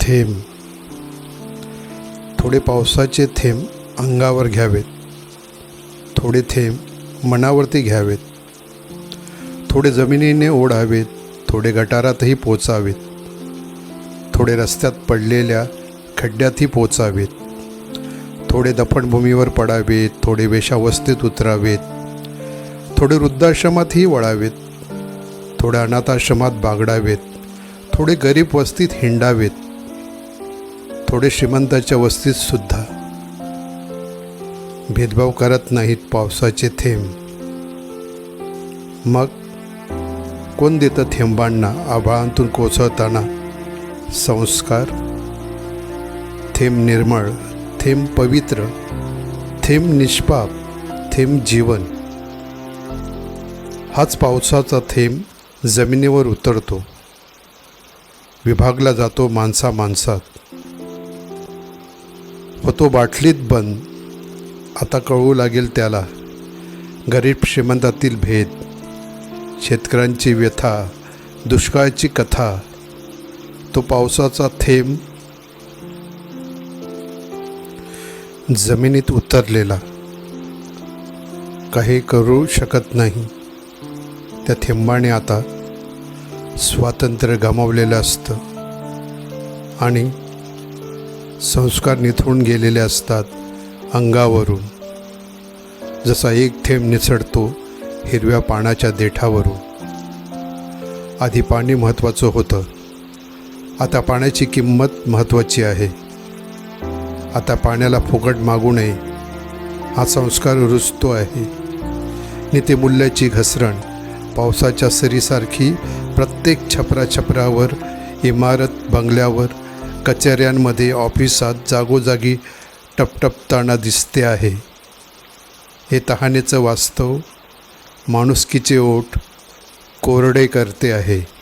थेंब. थोडे पावसाचे थेंब अंगावर घ्यावेत. थोडे थेंब मनावरती घ्यावेत. थोडे जमिनीने ओढावेत. थोडे गटारातही पोचावेत. थोडे रस्त्यात पडलेल्या खड्ड्यातही पोचावेत. थोडे दफनभूमीवर पडावेत. थोडे वेशावस्थेत उतरावेत. थोडे वृद्धाश्रमातही वळावेत. थोडे अनाथाश्रमात बागडावेत. थोडे गरीब वस्तीत हिंडावेत. थोडे श्रीमंताच्या वस्तीत सुद्धा. भेदभाव करत नाहीत पावसाचे थेंब. मग कोण देतं थेंबांना आभाळांतून कोसळताना? संस्कार? थेंब निर्मळ थेंब पवित्र थेंब निष्पाप थेंब जीवन. हाच पावसाचा थेंब जमिनीवर उतरतो. विभागला जातो माणसा माणसात. होतो बाटलीत बंद. आता कळू लागेल त्याला. गरीब श्रीमंतातील भेद. शेतकऱ्यांची व्यथा. दुष्काळाची कथा. तो पावसाचा थेंब जमिनीत उतरलेला. काही करू शकत नाही. त्या थेंबाने आता स्वातंत्र्य गमावलेलं असतं. आणि संस्कार निथळून गेलेले असतात अंगावरून. जसा एक थेंब निसडतो हिरव्या पानाच्या देठावरून. आधी पाणी महत्त्वाचं होतं. आता पाण्याची किंमत महत्त्वाची आहे. आता पाण्याला फुकट मागू नये. हा संस्कार रुजतो आहे. नीतिमूल्याची घसरण. पावसाच्या सरीसारखी प्रत्येक छपरा छपरावर इमारत बंगल्यावर कचेऱ्यांमध्ये ऑफिसात जागोजागी टपटपताना दिसते आहे. हे तहानेचं वास्तव माणुसकीचे ओठ कोरडे करते आहे.